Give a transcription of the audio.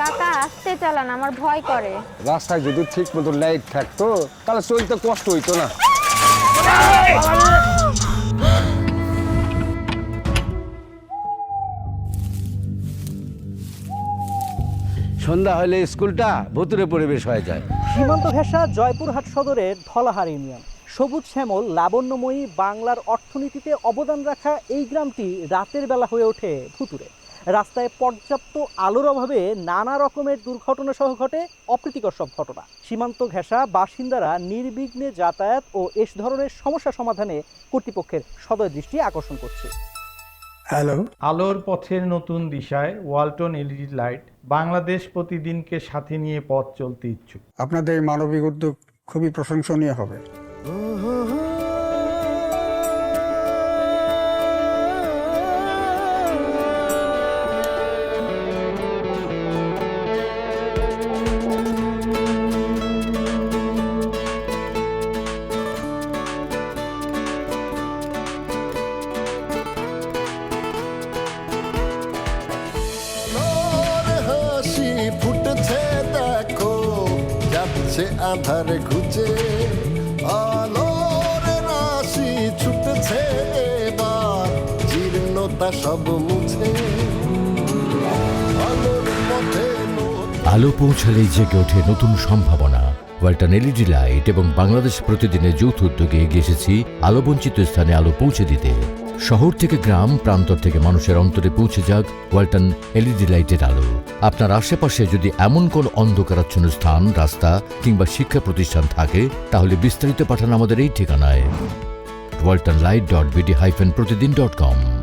কাকা আস্তে চালান আমার ভয় করে। রাস্তায় যদি ঠিক মতো লাইট থাকতো তাহলে চলতে কষ্ট হইতো না। সন্ধ্যা হলে স্কুলটা ভুতুরে পরিবেশ হয়ে যায়। সীমান্ত ঘেঁষা জয়পুরহাট সদরের ধলাহার ইউনিয়ন। সবুজ শ্যামল লাবণ্যময়ী বাংলার অর্থনীতিতে অবদান রাখা এই গ্রামটি রাতের বেলা হয়ে ওঠে ভুতুরে। রাস্তায় পর্যাপ্ত আলোর অভাবে নানা রকমের দুর্ঘটনা সহ ঘটে অপ্রীতিকর সব ঘটনা। সীমান্ত ঘেঁষা বাসিন্দারা নির্বিঘ্নে যাতায়াত ও এস ধরনের সমস্যা সমাধানে কর্তৃপক্ষের সদয় দৃষ্টি আকর্ষণ করছে। হ্যালো। আলোর পথের নতুন দিশায় ওয়ালটন এলইডি লাইট বাংলাদেশ প্রতিদিনকে সাথে নিয়ে পথ চলতে ইচ্ছুক। আপনাদের মানবিক উদ্যোগ খুবই প্রশংসনীয় হবে। আধার ঘুচে আলোর রাশি ছুটছে এবার, জীর্ণতা সব মুছে। আলো পৌঁছালেই জেগে ওঠে নতুন সম্ভাবনা। ওয়ালটন এলইডি লাইট এবং বাংলাদেশ প্রতিদিনের যৌথ উদ্যোগে এগিয়ে এসেছি আলোবঞ্চিত স্থানে আলো পৌঁছে দিতে। শহর থেকে গ্রাম প্রান্তর থেকে মানুষের অন্তরে পৌঁছে যাক ওয়ালটন এলইডি লাইটের আলো। আপনার আশেপাশে যদি এমন কোন অন্ধকারাচ্ছন্ন স্থান, রাস্তা কিংবা শিক্ষা প্রতিষ্ঠান থাকে, তাহলে বিস্তারিত পাঠান আমাদের এই ঠিকানায়। Walton light dot BD hyphen Pratidin dot com.